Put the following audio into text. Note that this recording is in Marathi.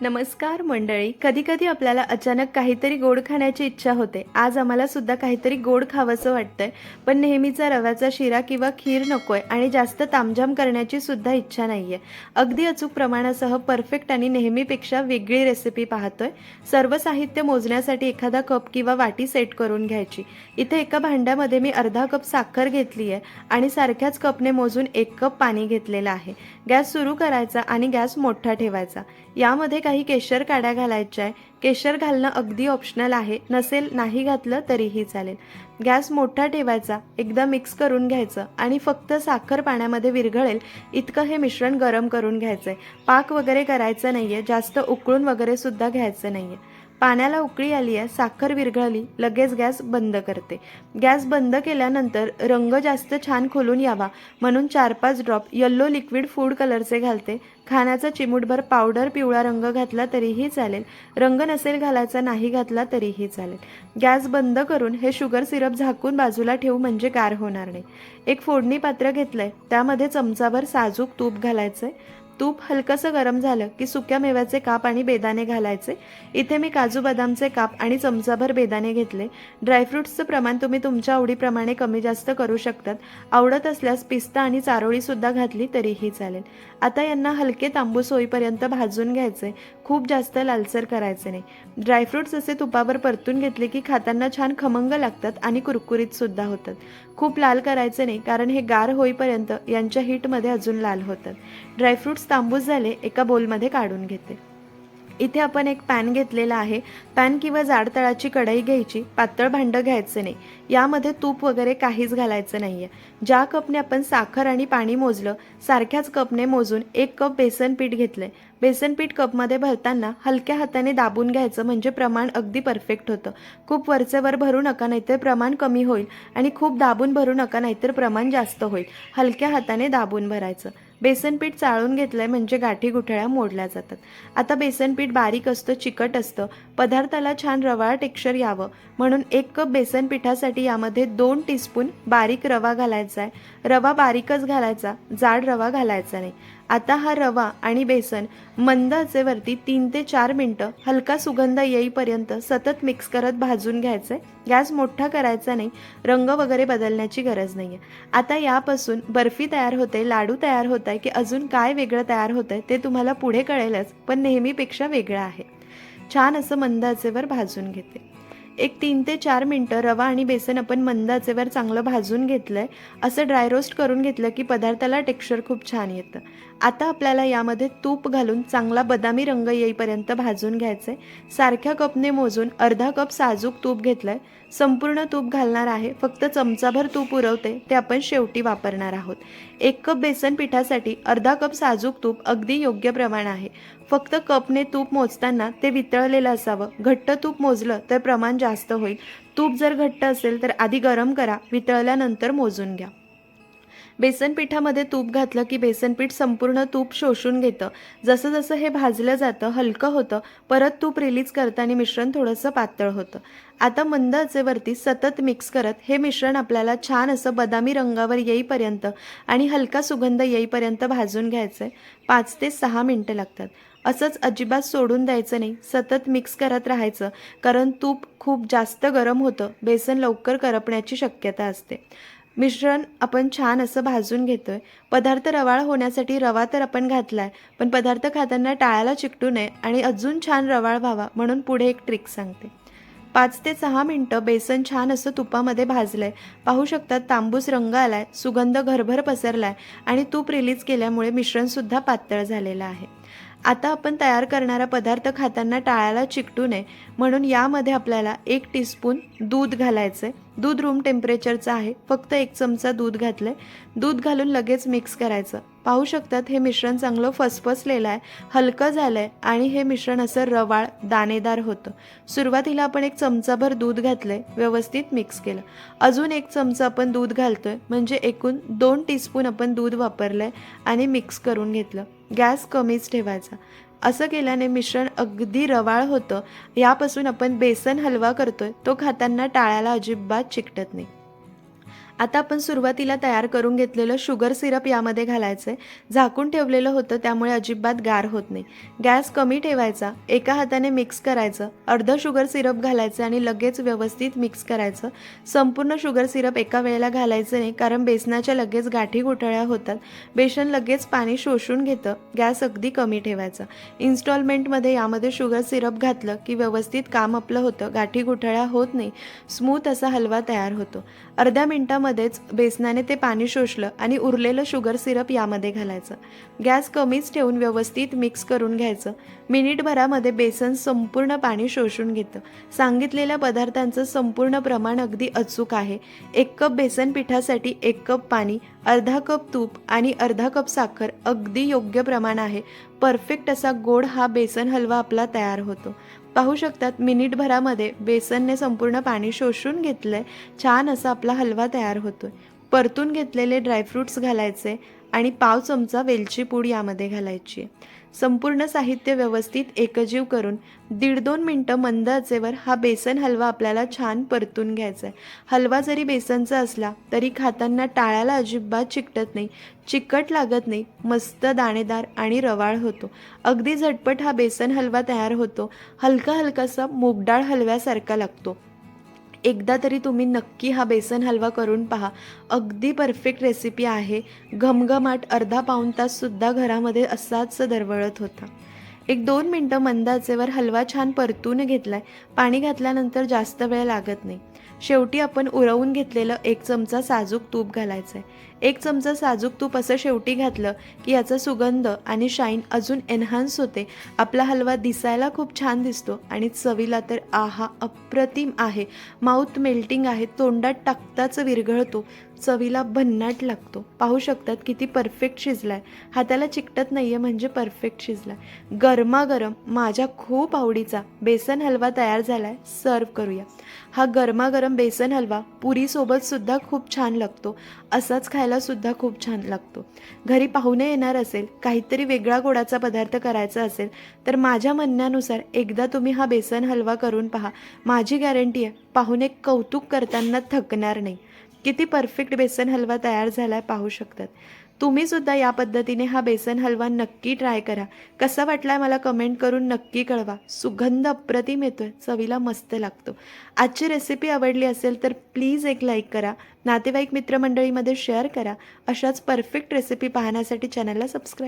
नमस्कार मंडळी. कधी कधी आपल्याला अचानक काहीतरी गोड खाण्याची इच्छा होते. आज आम्हाला सुद्धा काहीतरी गोड खावंसं वाटतंय. पण नेहमीचा रव्याचा शिरा किंवा खीर नकोय आणि जास्त तामझाम करण्याची सुद्धा इच्छा नाहीये. अगदी अचूक प्रमाणासह परफेक्ट आणि नेहमीपेक्षा वेगळी रेसिपी पाहतोय. सर्व साहित्य मोजण्यासाठी एखादा कप किंवा वाटी सेट करून घ्यायची. इथे एका भांड्यामध्ये मी अर्धा कप साखर घेतली आहे आणि सारख्याच कपने मोजून एक कप पाणी घेतलेलं आहे. गॅस सुरू करायचा आणि गॅस मोठा ठेवायचा. यामध्ये काही केशर काड्या घालायच्या आहे. केशर घालणं अगदी ऑप्शनल आहे. नसेल नाही घातलं तरीही चालेल. गॅस मोठा ठेवायचा एकदा मिक्स करून घ्यायचं आणि फक्त साखर पाण्यामध्ये विरघळेल इतकं हे मिश्रण गरम करून घ्यायचं आहे पाक वगैरे करायचं नाही आहे जास्त उकळून वगैरे सुद्धा घ्यायचं नाही आहे पाण्याला उकळी आली आहे साखर विरघळली लगेच गॅस बंद करते. गॅस बंद केल्यानंतर रंग जास्त छान खोलून यावा म्हणून चार पाच ड्रॉप येल्लो लिक्विड फूड कलरचे घालते. खाण्याचा चिमूटभर पावडर पिवळा रंग घातला तरीही चालेल रंग नसेल घालायचा नाही घातला तरीही चालेल. गॅस बंद करून हे शुगर सिरप झाकून बाजूला ठेवू म्हणजे गार होणार नाही. एक फोडणी पात्र घेतलंय त्यामध्ये चमचाभर साजूक तूप घालायचंय. तूप हलकंसं गरम झालं की सुक्या मेव्याचे काप आणि बेदाणे घालायचे. इथे मी काजू बदामचे काप आणि चमचाभर बेदाणे घेतले. ड्रायफ्रुट्सचं प्रमाण तुम्ही तुमच्या आवडीप्रमाणे कमी जास्त करू शकतात. आवडत असल्यास पिस्ता आणि चारोळीसुद्धा घातली तरीही चालेल. आता यांना हलके तांबूस होईपर्यंत भाजून घ्यायचे. खूप जास्त लालसर करायचे नाही. ड्रायफ्रुट्स असे तुपावर परतून घेतले की खाताना छान खमंग लागतात आणि कुरकुरीतसुद्धा होतात. खूप लाल करायचे नाही कारण हे गार होईपर्यंत यांच्या हीटमध्ये अजून लाल होतात. ड्रायफ्रुट्स तांबूस झाले एका बोलमध्ये काढून घेते. इथे आपण एक पॅन घेतलेला आहे. पॅन किंवा जाड तळाची कढई घ्यायची पातळ भांडं घ्यायचं नाही. यामध्ये तूप वगैरे काहीच घालायचं नाही आहे ज्या कपने आपण साखर आणि पाणी मोजलं सारख्याच कपने मोजून एक कप बेसन पीठ घेतलंय. आहे बेसनपीठ कपमध्ये भरताना हलक्या हाताने दाबून घ्यायचं म्हणजे प्रमाण अगदी परफेक्ट होतं. खूप वरचे वर भरू नका नाहीतर प्रमाण कमी होईल आणि खूप दाबून भरू नका नाहीतर प्रमाण जास्त होईल. हलक्या हाताने दाबून भरायचं. बेसनपीठ चाळून चाळून घेतलंय म्हणजे गाठी गुठळ्या मोडल्या जातात. आता बेसनपीठ बारीक असतं चिकट असतं. पदार्थाला छान रवाळ टेक्स्चर यावं. म्हणून एक कप बेसन पिठासाठी यामध्ये दोन टीस्पून बारीक रवा घालायचा आहे. रवा बारीकच घालायचा जाड रवा घालायचा नाही. आता हा रवा आणि बेसन मंद आचेवरती तीन ते चार मिनटं हलका सुगंध येईपर्यंत सतत मिक्स करत भाजून घ्यायचं. आहे गॅस मोठा करायचा नाही रंग वगैरे बदलण्याची गरज नाही आहे आता यापासून बर्फी तयार होते लाडू तयार होत आहे की अजून काय वेगळं तयार होत आहे ते तुम्हाला पुढे कळेलच पण नेहमीपेक्षा वेगळं आहे. छान असं मंद आचेवर भाजून घेते. एक तीन ते चार मिनटं रवा आणि बेसन आपण मंद आचेवर चांगलं भाजून घेतलं आहे असं ड्राय रोस्ट करून घेतलं की पदार्थाला टेक्स्चर खूप छान येतं. आता आपल्याला यामध्ये तूप घालून चांगला बदामी रंग येईपर्यंत भाजून घ्यायचं आहे सारख्या कपने मोजून अर्धा कप साजूक तूप घेतलं आहे संपूर्ण तूप घालणार आहे. फक्त चमचाभर तूप उरवते ते आपण शेवटी वापरणार आहोत. एक कप बेसन पिठासाठी अर्धा कप साजूक तूप अगदी योग्य प्रमाण आहे. फक्त कपने तूप मोजताना ते वितळलेलं असावं. घट्ट तूप मोजलं तर प्रमाण जास्त होईल. तूप जर घट्ट असेल तर आधी गरम करा वितळल्यानंतर मोजून घ्या. बेसन पिठामध्ये तूप घातलं की बेसन पीठ संपूर्ण तूप शोषून घेतं. जसं जसं हे भाजलं जातं हलकं होतं परत तूप रिलीज करताना मिश्रण थोडंसं पातळ होतं. आता मंद आचेवरती सतत मिक्स करत हे मिश्रण आपल्याला छान असं बदामी रंगावर येईपर्यंत आणि हलका सुगंध येईपर्यंत भाजून घ्यायचं आहे पाच ते सहा मिनटं लागतात. असंच अजिबात सोडून द्यायचं नाही. सतत मिक्स करत राहायचं कारण तूप खूप जास्त गरम होतं. बेसन लवकर करपण्याची शक्यता असते. मिश्रण आपण छान असं भाजून घेतो आहे पदार्थ रवाळ होण्यासाठी रवा तर आपण घातला आहे पण पदार्थ खाताना टाळायला चिकटू नये आणि अजून छान रवाळ व्हावा म्हणून पुढे एक ट्रिक सांगते. पाच ते सहा मिनटं बेसन छान असं तुपामध्ये भाजलं आहे पाहू शकतात तांबूस रंग आलाय सुगंध घरभर पसरला आहे आणि तूप रिलीज केल्यामुळे मिश्रणसुद्धा पातळ झालेलं आहे. आता आपण तयार करणारा पदार्थ खाताना टाळायला चिकटू नये. म्हणून यामध्ये आपल्याला एक टीस्पून दूध घालायचं आहे दूध रूम टेम्परेचरचं आहे. फक्त एक चमचा दूध घातलं आहे दूध घालून लगेच मिक्स करायचं. पाहू शकतात हे मिश्रण चांगलं फसफसलेलं आहे. हलकं झालं आहे आणि हे मिश्रण असं रवाळ दाणेदार होतं. सुरुवातीला आपण एक चमचाभर दूध घातलं आहे व्यवस्थित मिक्स केलं. अजून एक चमचा आपण दूध घालतोय. म्हणजे एकूण दोन टीस्पून आपण दूध वापरलं आहे आणि मिक्स करून घेतलं. गॅस कमीच ठेवायचा. असं केल्याने मिश्रण अगदी रवाळ होतं. यापासून आपण बेसन हलवा करतोय. तो खाताना टाळ्याला अजिबात चिकटत नाही. आता आपण सुरुवातीला तयार करून घेतलेलं शुगर सिरप यामध्ये घालायचं आहे झाकून ठेवलेलं होतं त्यामुळे अजिबात गार होत नाही. गॅस कमी ठेवायचा एका हाताने मिक्स करायचं अर्धं शुगर सिरप घालायचं आणि लगेच व्यवस्थित मिक्स करायचं. संपूर्ण शुगर सिरप एका वेळेला घालायचं नाही कारण बेसनाच्या लगेच गाठी गुठळ्या होतात. बेसन लगेच पाणी शोषून घेतं गॅस अगदी कमी ठेवायचा. इन्स्टॉलमेंटमध्ये यामध्ये शुगर सिरप घातलं की व्यवस्थित काम आपलं होतं गाठी गुठळ्या होत नाही. स्मूथ असा हलवा तयार होतो. अर्ध्या मिनटामध्येच बेसनाने ते पाणी शोषलं आणि उरलेलं शुगर सिरप यामध्ये घालायचं. गॅस कमीच ठेवून व्यवस्थित मिक्स करून घ्यायचं. मिनिटभरामध्ये बेसन संपूर्ण पाणी शोषून घेतं. सांगितलेल्या पदार्थांचं संपूर्ण प्रमाण अगदी अचूक आहे. एक कप बेसन पिठासाठी एक कप पाणी अर्धा कप तूप आणि अर्धा कप साखर अगदी योग्य प्रमाण आहे. परफेक्ट असा गोड हा बेसन हलवा आपला तयार होतो. पाहू शकतात मिनिटभरामध्ये बेसनने संपूर्ण पाणी शोषून घेतलंय. छान असा आपला हलवा तयार होतोय. परतून घेतलेले ड्रायफ्रूट्स घालायचे आणि पाव चमचा वेलची पूड यामध्ये घालायची आहे. संपूर्ण साहित्य व्यवस्थित एकजीव करून दीड दोन मिनटं मंद आचेवर हा बेसन हलवा आपल्याला छान परतून घ्यायचा आहे हलवा जरी बेसनचा असला तरी खाताना टाळ्याला अजिबात चिकटत नाही चिकट लागत नाही मस्त दाणेदार आणि रवाळ होतो. अगदी झटपट हा बेसन हलवा तयार होतो. हलका हलकासा मूगडाळ हलव्यासारखा लागतो. एकदा तरी तुम्ही नक्की हा बेसन हलवा करून पहा. अगदी परफेक्ट रेसिपी आहे. घमघमाट अर्धा पाऊण ताससुद्धा घरामध्ये असाच दरवळत होता. एक दोन मिनटं मंदाचेवर हलवा छान परतून घेतलाय. पाणी घातल्यानंतर जास्त वेळ लागत नाही. शेवटी आपण उरवून घेतलेलं एक चमचा साजूक तूप घालायचं आहे एक चमचा साजूक तूप असं शेवटी घातलं की याचा सुगंध आणि शाईन अजून एन्हान्स होते. आपला हलवा दिसायला खूप छान दिसतो आणि चवीला तर आहा अप्रतिम आहे. माउथ मेल्टिंग आहे तोंडात टाकताच विरघळतो. चवीला भन्नाट लागतो. पाहू शकतात किती परफेक्ट शिजलाय. हाताला चिकटत नाही आहे म्हणजे परफेक्ट शिजलाय. गरमागरम माझ्या खूप आवडीचा बेसन हलवा तयार झालाय सर्व करूया. हा गरमागरम बेसन हलवा पुरीसोबत सुद्धा खूप छान लागतो. असाच खायला सुद्धा खूप छान लागतो. घरी पाहुणे येणार असेल काहीतरी वेगळा गोडाचा पदार्थ करायचा असेल तर माझ्या म्हणण्यानुसार एकदा तुम्ही हा बेसन हलवा करून पहा. माझी गॅरंटी आहे पाहुणे कौतुक करताना थकणार नाही. किती परफेक्ट बेसन हलवा तयार झाला आहे पाहू शकतात. तुम्ही सुद्धा या पद्धतीने हा बेसन हलवा नक्की ट्राय करा. कसा वाटलाय मला कमेंट करून नक्की कळवा. सुगंध अप्रतिम येतो आहे चवीला मस्त लागतो. आजची रेसिपी आवडली असेल तर प्लीज एक लाईक करा. नातेवाईक मित्रमंडळीमध्ये शेअर करा. अशाच परफेक्ट रेसिपी पाहण्यासाठी चॅनलला सबस्क्राईब